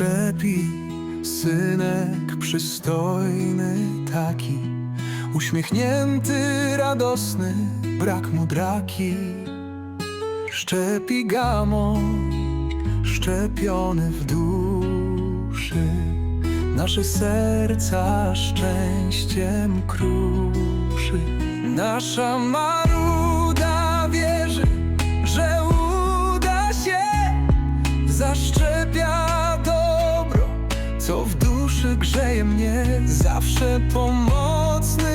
lepiej, synek przystojny taki, uśmiechnięty, radosny, brak mu draki. Szczepi gamon, szczepiony w duszy, nasze serca szczęściem kruszy. Nasza maruda mnie. Zawsze pomocny,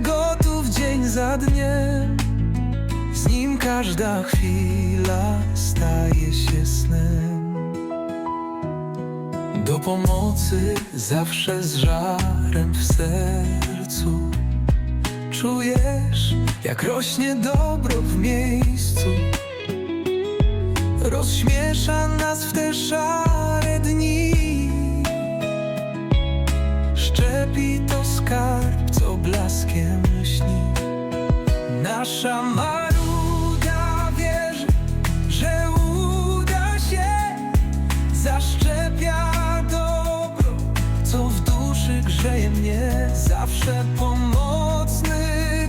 gotów dzień za dniem. Z nim każda chwila staje się snem. Do pomocy zawsze z żarem w sercu. Czujesz, jak rośnie dobro w miejscu. Rozśmiesza nas w te szare dni. Nasza maruda wierzy, że uda się, zaszczepia dobro, co w duszy grzeje mnie. Zawsze pomocny,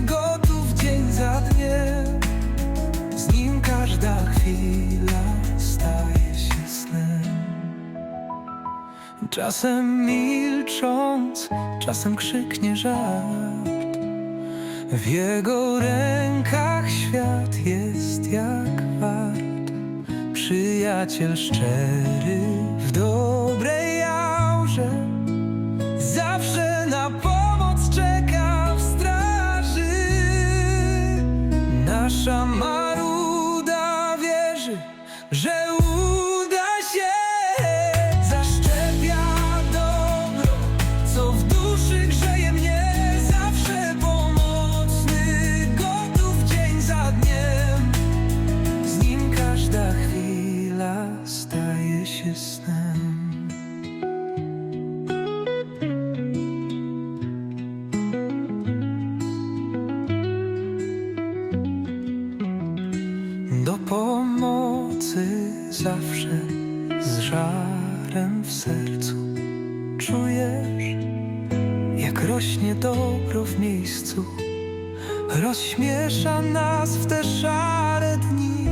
gotów dzień za dniem. Z nim każda chwila staje się snem. Czasem milcząc, czasem krzyknie żart. W jego rękach świat jest jak wart. Przyjaciel szczery w dobrej aurze. Zawsze na pomoc czeka w straży. Nasza maruda wierzy, że zawsze z żarem w sercu czujesz, jak rośnie dobro w miejscu, rozśmiesza nas w te szare dni.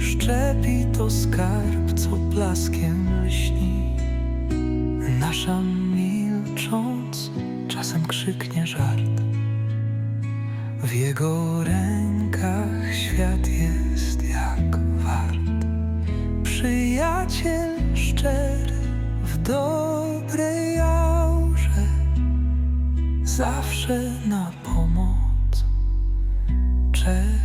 Szczepi to skarb, co blaskiem lśni. Nasza milcząc czasem krzyknie żart. W jego rękach świat jest jak wart. Przyjaciel szczery w dobrej aurze, zawsze na pomoc czeka.